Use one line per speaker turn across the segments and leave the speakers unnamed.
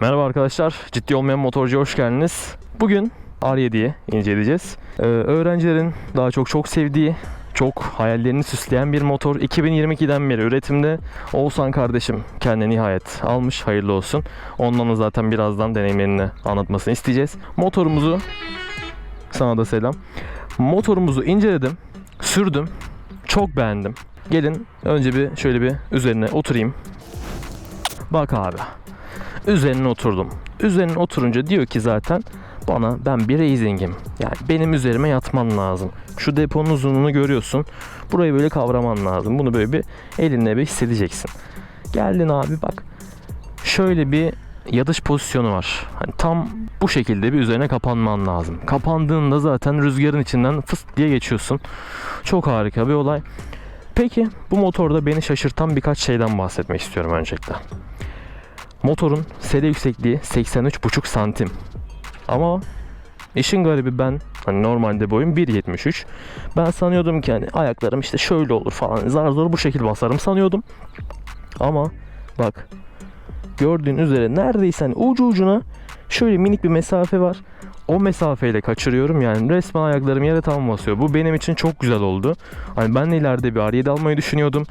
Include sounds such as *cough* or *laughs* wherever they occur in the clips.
Merhaba arkadaşlar, ciddi olmayan motorcuya hoş geldiniz. Bugün R7'yi inceleyeceğiz. Ee, öğrencilerin daha çok çok sevdiği, çok hayallerini süsleyen bir motor. 2022'den beri üretimde. Oğuzhan kardeşim kendine nihayet almış, hayırlı olsun. Ondan da zaten birazdan deneyimlerini anlatmasını isteyeceğiz. Motorumuzu, sana da selam. Motorumuzu inceledim, sürdüm, çok beğendim. Gelin önce bir şöyle bir üzerine oturayım. Bak abi. Üzerine oturdum. Üzerine oturunca diyor ki zaten bana ben bir racing'im. Yani benim üzerime yatman lazım. Şu deponun uzunluğunu görüyorsun. Burayı böyle kavraman lazım. Bunu böyle bir elinle bir hissedeceksin. Geldin abi bak. Şöyle bir yatış pozisyonu var. Hani tam bu şekilde bir üzerine kapanman lazım. Kapandığında zaten rüzgarın içinden fıst diye geçiyorsun. Çok harika bir olay. Peki bu motorda beni şaşırtan birkaç şeyden bahsetmek istiyorum öncelikle. Motorun sele yüksekliği 83,5 santim. Ama işin garibi ben hani normalde boyum 1.73. Ben sanıyordum ki hani ayaklarım işte şöyle olur falan. Zar zor bu şekil basarım sanıyordum. Ama bak gördüğün üzere neredeyse hani ucu ucuna şöyle minik bir mesafe var. O mesafeyle kaçırıyorum yani resmen ayaklarım yere tam basıyor. Bu benim için çok güzel oldu. Hani ben de ileride bir R7 almayı düşünüyordum.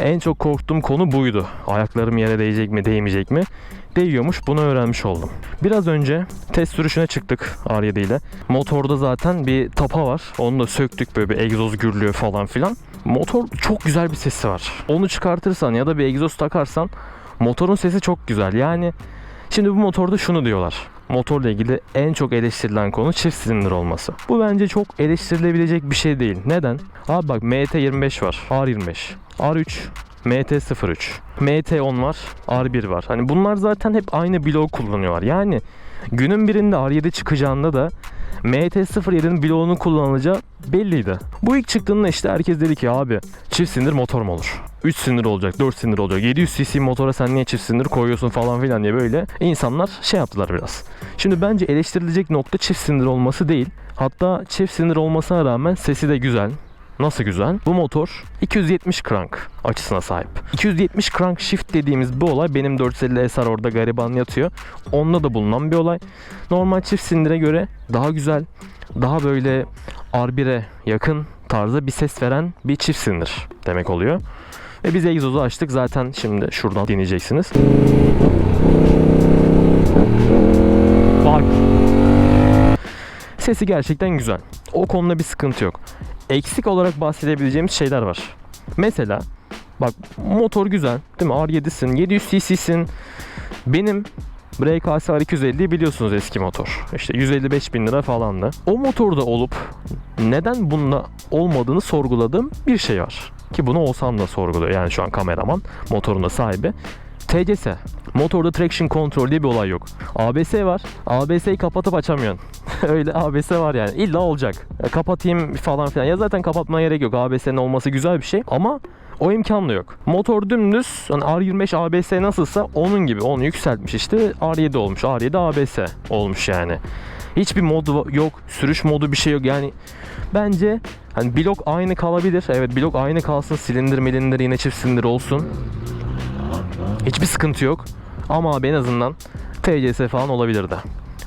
En çok korktuğum konu buydu. Ayaklarım yere değecek mi değmeyecek mi? Değiyormuş bunu öğrenmiş oldum. Biraz önce test sürüşüne çıktık R7 ile. Motorda zaten bir tapa var. Onu da söktük böyle bir egzoz gürlüyor falan filan. Motor çok güzel bir sesi var. Onu çıkartırsan ya da bir egzoz takarsan motorun sesi çok güzel. Yani şimdi bu motorda şunu diyorlar motorla ilgili en çok eleştirilen konu çift silindir olması. Bu bence çok eleştirilebilecek bir şey değil. Neden? Abi bak MT25 var, R25, R3, MT03, MT10 var, R1 var. Hani bunlar zaten hep aynı blok kullanıyorlar. Yani günün birinde R7 çıkacağında da MT-07'nin bloğunun kullanılacağı belliydi. Bu ilk çıktığında işte herkes dedi ki abi çift silindir motor mu olur? 3 silindir olacak, 4 silindir olacak. 700 cc motora sen niye çift silindir koyuyorsun falan filan diye böyle insanlar şey yaptılar biraz. Şimdi bence eleştirilecek nokta çift silindir olması değil. Hatta çift silindir olmasına rağmen sesi de güzel. Nasıl güzel? Bu motor 270 crank açısına sahip. 270 crank shift dediğimiz bu olay benim 450 SR orada gariban yatıyor. Onda da bulunan bir olay. Normal çift silindire göre daha güzel, daha böyle R1'e yakın tarzda bir ses veren bir çift silindir demek oluyor. Ve biz egzozu açtık zaten şimdi şuradan dinleyeceksiniz. Bak. Sesi gerçekten güzel. O konuda bir sıkıntı yok. Eksik olarak bahsedebileceğimiz şeyler var. Mesela bak motor güzel değil mi? R7'sin, 700 cc'sin. Benim RKS R250'yi biliyorsunuz eski motor. İşte 155 bin lira falandı. O motorda olup neden bunda olmadığını sorguladığım bir şey var. Ki bunu olsam da sorguluyor. Yani şu an kameraman motorun da sahibi. TCS. Motorda traction control diye bir olay yok. ABS var. ABS'yi kapatıp açamıyorsun. *laughs* Öyle ABS var yani. İlla olacak. Kapatayım falan filan. Ya zaten kapatmaya gerek yok. ABS'nin olması güzel bir şey ama o imkan yok. Motor dümdüz hani R25 ABS nasılsa onun gibi onu yükseltmiş işte R7 olmuş. R7 ABS olmuş yani. Hiçbir modu yok. Sürüş modu bir şey yok. Yani bence hani blok aynı kalabilir. Evet blok aynı kalsın. Silindir milindir yine çift silindir olsun. Hiçbir sıkıntı yok. Ama abi en azından TCS falan olabilirdi.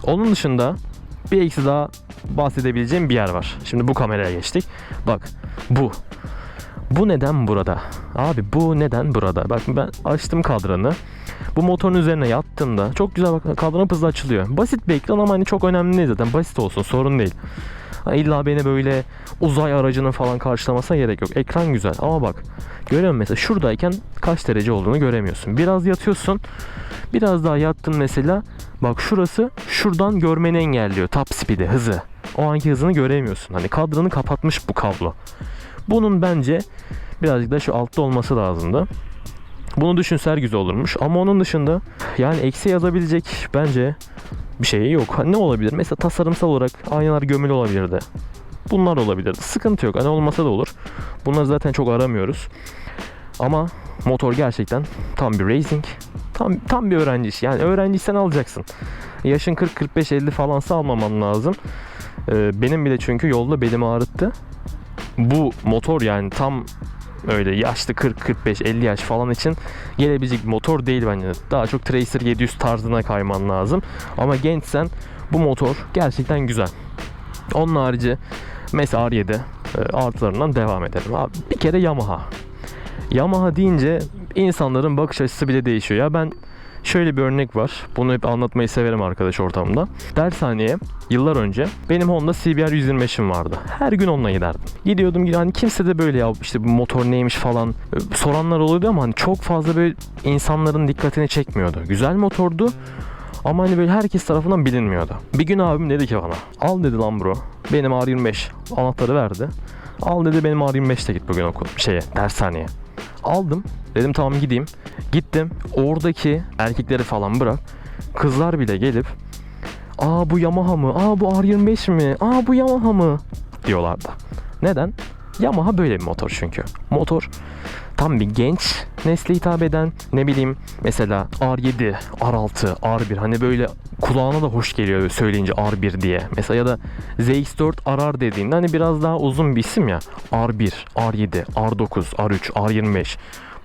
Onun dışında bir eksi daha bahsedebileceğim bir yer var. Şimdi bu kameraya geçtik. Bak bu. Bu neden burada? Abi bu neden burada? Bak ben açtım kadranı. Bu motorun üzerine yattığımda çok güzel bak kadran hızlı açılıyor. Basit bir ekran ama hani çok önemli değil zaten. Basit olsun sorun değil. Ha, İlla beni böyle uzay aracının falan karşılamasına gerek yok. Ekran güzel ama bak görüyorum mesela şuradayken kaç derece olduğunu göremiyorsun. Biraz yatıyorsun. Biraz daha yattın mesela. Bak şurası şuradan görmeni engelliyor. Top speed'i hızı. O anki hızını göremiyorsun. Hani kadranı kapatmış bu kablo. Bunun bence birazcık da şu altta olması lazımdı. Bunu düşünser güzel olurmuş. Ama onun dışında yani eksi yazabilecek bence bir şey yok. Hani ne olabilir? Mesela tasarımsal olarak aynalar gömülü olabilirdi. Bunlar olabilirdi. Sıkıntı yok. Hani olmasa da olur. Bunları zaten çok aramıyoruz. Ama motor gerçekten tam bir racing. Tam tam bir öğrenci işi. Yani öğrenciysen alacaksın. Yaşın 40 45 50 falansa almaman lazım. Ee, benim bile çünkü yolda belimi ağrıttı. Bu motor yani tam öyle yaşlı 40 45 50 yaş falan için gelebilecek bir motor değil bence. Daha çok Tracer 700 tarzına kayman lazım. Ama gençsen bu motor gerçekten güzel. Onun harici mesela R7 e, artılarından devam edelim. Abi bir kere Yamaha. Yamaha deyince insanların bakış açısı bile değişiyor. Ya ben şöyle bir örnek var. Bunu hep anlatmayı severim arkadaş ortamda. Dershaneye yıllar önce benim Honda CBR 125'im vardı. Her gün onunla giderdim. Gidiyordum yani kimse de böyle ya işte bu motor neymiş falan e, soranlar oluyordu ama hani çok fazla böyle insanların dikkatini çekmiyordu. Güzel motordu ama hani böyle herkes tarafından bilinmiyordu. Bir gün abim dedi ki bana al dedi lan bro benim R25 anahtarı verdi. Al dedi benim R25'te git bugün okul şeye dershaneye. Aldım. Dedim tamam gideyim. Gittim. Oradaki erkekleri falan bırak. Kızlar bile gelip Aa bu Yamaha mı? Aa bu R25 mi? Aa bu Yamaha mı? diyorlardı. Neden? Yamaha böyle bir motor çünkü. Motor tam bir genç nesle hitap eden ne bileyim mesela R7, R6, R1 hani böyle kulağına da hoş geliyor söyleyince R1 diye. Mesela ya da ZX4 RR dediğinde hani biraz daha uzun bir isim ya. R1, R7, R9, R3, R25.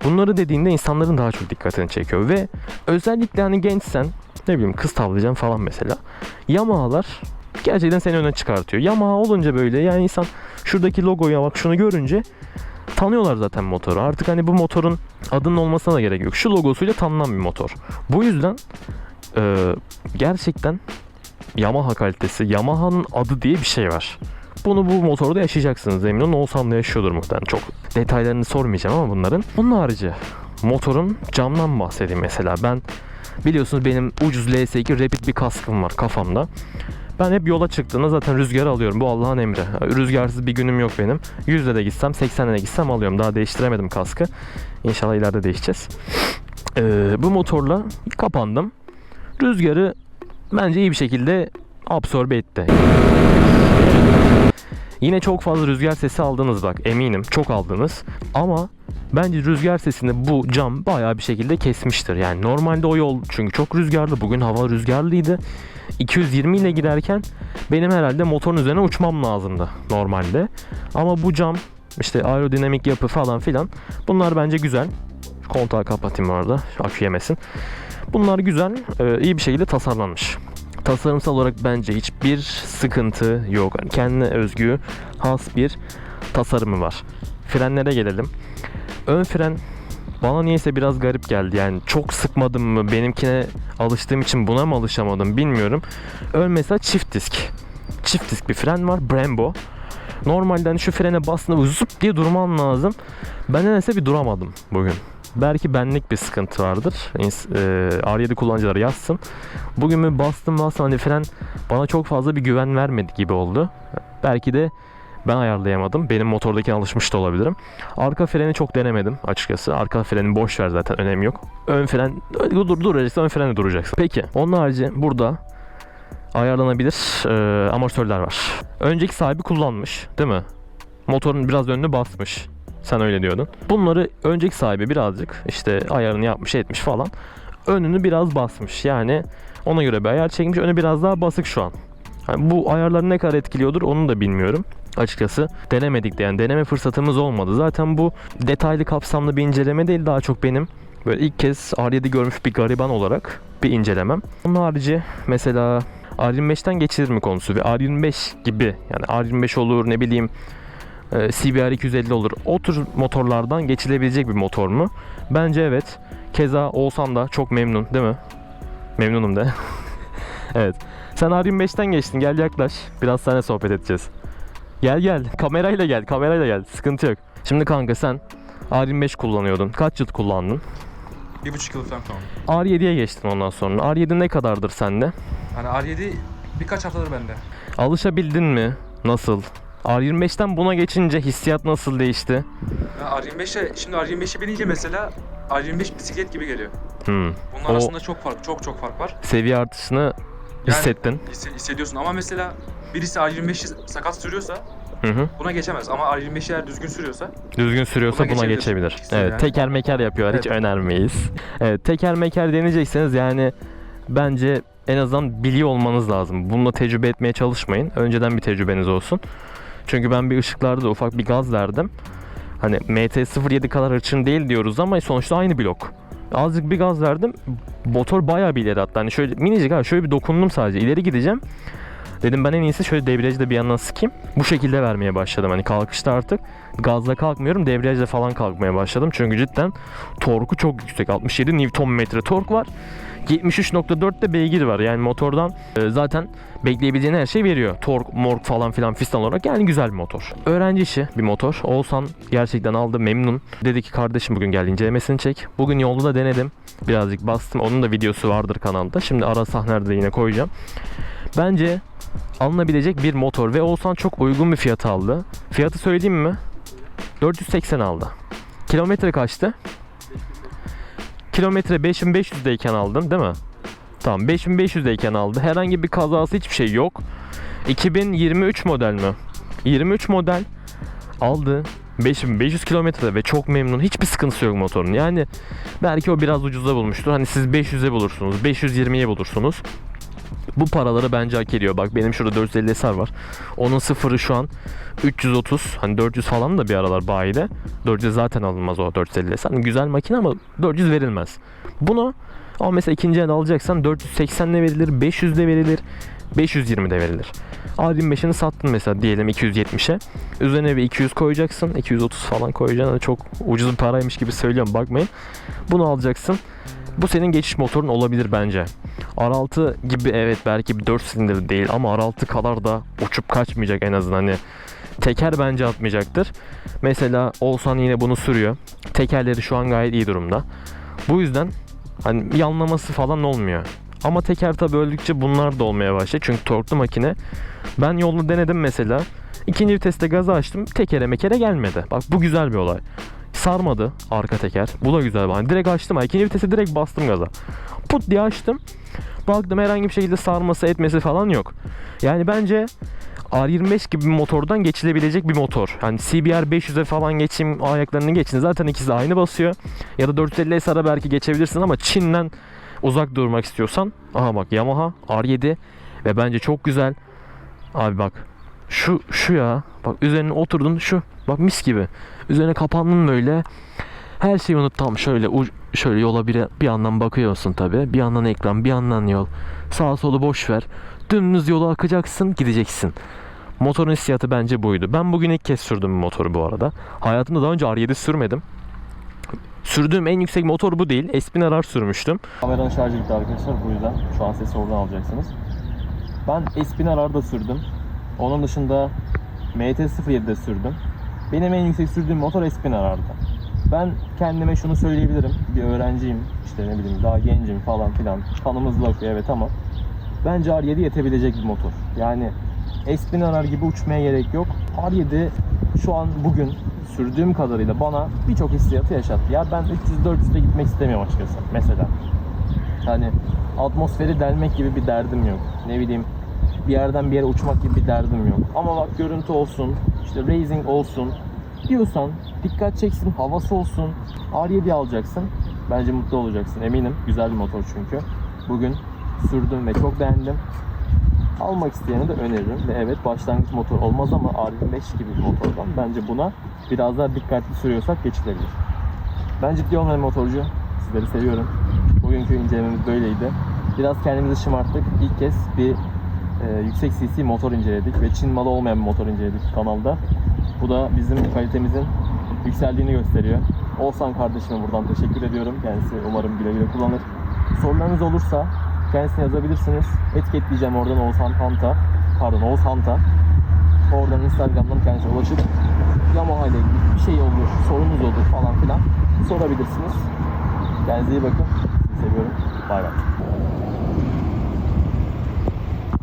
Bunları dediğinde insanların daha çok dikkatini çekiyor ve özellikle hani gençsen ne bileyim kız tavlayacaksın falan mesela. Yamaha'lar gerçekten seni öne çıkartıyor. Yamaha olunca böyle yani insan şuradaki logoya bak şunu görünce tanıyorlar zaten motoru. Artık hani bu motorun adının olmasına da gerek yok. Şu logosuyla tanınan bir motor. Bu yüzden e, gerçekten Yamaha kalitesi, Yamaha'nın adı diye bir şey var. Bunu bu motorda yaşayacaksınız emin olun. Oğuzhan da yaşıyordur muhtemelen. Çok detaylarını sormayacağım ama bunların. Onun harici motorun camdan bahsedeyim mesela. Ben biliyorsunuz benim ucuz LS2 Rapid bir kaskım var kafamda. Ben hep yola çıktığında zaten rüzgar alıyorum. Bu Allah'ın emri. Rüzgarsız bir günüm yok benim. 100'le de gitsem 80'le de gitsem alıyorum. Daha değiştiremedim kaskı. İnşallah ileride değişeceğiz. Ee, bu motorla kapandım. Rüzgarı bence iyi bir şekilde absorbe etti. Yine çok fazla rüzgar sesi aldınız bak eminim çok aldınız. Ama bence rüzgar sesini bu cam bayağı bir şekilde kesmiştir. Yani normalde o yol çünkü çok rüzgarlı. Bugün hava rüzgarlıydı. 220 ile giderken benim herhalde motorun üzerine uçmam lazımdı normalde. Ama bu cam işte aerodinamik yapı falan filan bunlar bence güzel. Kontağı kapatayım orada akü yemesin. Bunlar güzel, e, iyi bir şekilde tasarlanmış. Tasarımsal olarak bence hiçbir sıkıntı yok. Yani kendine özgü, has bir tasarımı var. Frenlere gelelim. Ön fren bana niyeyse biraz garip geldi. Yani çok sıkmadım mı, benimkine alıştığım için buna mı alışamadım bilmiyorum. Ön mesela çift disk. Çift disk bir fren var, Brembo. Normalde hani şu frene bastığında zıp diye durman lazım. Ben nedense bir duramadım bugün. Belki benlik bir sıkıntı vardır. E, R7 kullanıcıları yazsın. Bugün bir bastım bastım hani fren bana çok fazla bir güven vermedi gibi oldu. Belki de ben ayarlayamadım. Benim motordakine alışmış da olabilirim. Arka freni çok denemedim açıkçası. Arka freni boş ver zaten önemi yok. Ön fren dur duracaksın ön frende duracaksın. Peki onun harici burada ayarlanabilir e, amortisörler var. Önceki sahibi kullanmış değil mi? Motorun biraz önünü basmış. Sen öyle diyordun. Bunları önceki sahibi birazcık işte ayarını yapmış etmiş falan. Önünü biraz basmış. Yani ona göre bir ayar çekmiş. Önü biraz daha basık şu an. Yani bu ayarları ne kadar etkiliyordur onu da bilmiyorum. Açıkçası denemedik de yani deneme fırsatımız olmadı. Zaten bu detaylı kapsamlı bir inceleme değil daha çok benim böyle ilk kez R7 görmüş bir gariban olarak bir incelemem. Onun harici mesela R25'ten geçilir mi konusu ve R25 gibi yani R25 olur ne bileyim CBR 250 olur. O tür motorlardan geçilebilecek bir motor mu? Bence evet. Keza Oğuzhan da çok memnun değil mi? Memnunum de. *laughs* evet. Sen R25'ten geçtin gel yaklaş. Biraz seninle sohbet edeceğiz. Gel gel. Kamerayla gel. Kamerayla gel. Sıkıntı yok. Şimdi kanka sen R25 kullanıyordun. Kaç yıl kullandın?
Bir buçuk yıl falan tamam.
R7'ye geçtin ondan sonra. R7 ne kadardır sende?
Hani R7 birkaç haftadır bende.
Alışabildin mi? Nasıl? R25'ten buna geçince hissiyat nasıl değişti?
Ya R25'e şimdi R25'e binince mesela R25 bisiklet gibi geliyor.
Hmm.
Bunun
O-
arasında çok fark, çok çok fark var.
Seviye artışını hissettin.
Hisse- hissediyorsun ama mesela birisi R25'i sakat sürüyorsa
Hı hı.
buna geçemez ama R25'i eğer düzgün sürüyorsa
Düzgün sürüyorsa
Buna
buna
geçebilir.
geçebilir. Evet,
yani.
teker meker yapıyorlar. Hiç
Evet.
önermeyiz. Evet, teker meker deneyecekseniz yani bence en azından biliyor olmanız lazım. Bununla tecrübe etmeye çalışmayın. Önceden bir tecrübeniz olsun. Çünkü ben bir ışıklarda da ufak bir gaz verdim. Hani MT-07 kadar hırçın değil diyoruz ama sonuçta aynı blok. Azıcık bir gaz verdim. Motor bayağı bir ileri attı. Hani şöyle minicik ha şöyle bir dokundum sadece. İleri gideceğim. Dedim ben en iyisi şöyle debriyajı da bir yandan sıkayım. Bu şekilde vermeye başladım. Hani kalkışta artık gazla kalkmıyorum. Debriyajla falan kalkmaya başladım. Çünkü cidden torku çok yüksek. 67 Nm tork var. 73.4 de beygir var. Yani motordan e, zaten bekleyebileceğin her şey veriyor. Tork, mork falan filan fistan olarak yani güzel bir motor. Öğrenci işi bir motor. Oğuzhan gerçekten aldı memnun. Dedi ki kardeşim bugün gel incelemesini çek. Bugün yolda da denedim. Birazcık bastım. Onun da videosu vardır kanalda. Şimdi ara sahnelerde yine koyacağım. Bence alınabilecek bir motor ve Oğuzhan çok uygun bir fiyata aldı. Fiyatı söyleyeyim mi? 480 aldı. Kilometre kaçtı? Kilometre 5500'deyken aldın değil mi? Tamam 5500'deyken aldı. Herhangi bir kazası hiçbir şey yok. 2023 model mi? 23 model aldı. 5500 kilometrede ve çok memnun. Hiçbir sıkıntısı yok motorun. Yani belki o biraz ucuza bulmuştur. Hani siz 500'e bulursunuz, 520'ye bulursunuz. Bu paraları bence hak ediyor. Bak benim şurada 450 SR var. Onun sıfırı şu an 330. Hani 400 falan da bir aralar bayide. 400 zaten alınmaz o 450 SR. Hani güzel makine ama 400 verilmez. Bunu ama mesela ikinci el alacaksan 480 de verilir, 500 de verilir, 520 de verilir. R25'ini sattın mesela diyelim 270'e. Üzerine bir 200 koyacaksın. 230 falan koyacaksın. Hani çok ucuz bir paraymış gibi söylüyorum bakmayın. Bunu alacaksın. Bu senin geçiş motorun olabilir bence. R6 gibi evet belki bir 4 silindir değil ama R6 kadar da uçup kaçmayacak en azından hani teker bence atmayacaktır. Mesela Olsan yine bunu sürüyor. Tekerleri şu an gayet iyi durumda. Bu yüzden hani yanlaması falan olmuyor. Ama teker tabi öldükçe bunlar da olmaya başladı. Çünkü torklu makine. Ben yolda denedim mesela. İkinci viteste gazı açtım. Tekere mekere gelmedi. Bak bu güzel bir olay. Sarmadı arka teker. Bu da güzel. Hani direkt açtım. ha. İkinci vitese direkt bastım gaza. Put diye açtım. Baktım herhangi bir şekilde sarması etmesi falan yok. Yani bence R25 gibi bir motordan geçilebilecek bir motor. Hani CBR 500'e falan geçeyim ayaklarını geçin. Zaten ikisi aynı basıyor. Ya da 450 SR'a belki geçebilirsin ama Çin'den uzak durmak istiyorsan. Aha bak Yamaha R7 ve bence çok güzel. Abi bak şu şu ya. Bak üzerine oturdun şu. Bak mis gibi. Üzerine kapandın böyle. Her şeyi unut tam şöyle şöyle yola bir, bir yandan bakıyorsun tabi. Bir yandan ekran, bir yandan yol. Sağa solu boş ver. Dümdüz yola akacaksın, gideceksin. Motorun hissiyatı bence buydu. Ben bugün ilk kez sürdüm motoru bu arada. Hayatımda daha önce R7 sürmedim. Sürdüğüm en yüksek motor bu değil. Espin R sürmüştüm. Kameranın şarjı bitti arkadaşlar bu yüzden. Şu an sesi oradan alacaksınız. Ben Espin R'da sürdüm. Onun dışında MT-07'de sürdüm. Benim en yüksek sürdüğüm motor Espin R'da. Ben kendime şunu söyleyebilirim. Bir öğrenciyim, işte ne bileyim daha gencim falan filan. Kanımız akıyor evet ama bence R7 yetebilecek bir motor. Yani Espinarar gibi uçmaya gerek yok. R7 şu an bugün sürdüğüm kadarıyla bana birçok hissiyatı yaşattı. Ya ben 300-400'de gitmek istemiyorum açıkçası mesela. Hani atmosferi delmek gibi bir derdim yok. Ne bileyim bir yerden bir yere uçmak gibi bir derdim yok. Ama bak görüntü olsun, işte racing olsun diyorsan dikkat çeksin, havası olsun. R7 alacaksın. Bence mutlu olacaksın eminim. Güzel bir motor çünkü. Bugün sürdüm ve çok beğendim. Almak isteyene de öneririm. Ve evet başlangıç motor olmaz ama R25 gibi bir motordan bence buna biraz daha dikkatli sürüyorsak geçilebilir. Ben ciddi olmayan motorcu. Sizleri seviyorum. Bugünkü incelememiz böyleydi. Biraz kendimizi şımarttık. İlk kez bir e, yüksek CC motor inceledik ve Çin malı olmayan bir motor inceledik kanalda. Bu da bizim kalitemizin yükseldiğini gösteriyor. Oğuzhan kardeşime buradan teşekkür ediyorum. Kendisi umarım güle güle kullanır. Sorularınız olursa kendisine yazabilirsiniz. Etiketleyeceğim oradan Oğuzhan Hanta. Pardon Oğuz Hanta. Oradan Instagram'dan kendisine ulaşıp Yamaha ile ilgili bir şey olur, sorunuz olur falan filan sorabilirsiniz. Kendinize iyi bakın. Sizi seviyorum. Bay bay.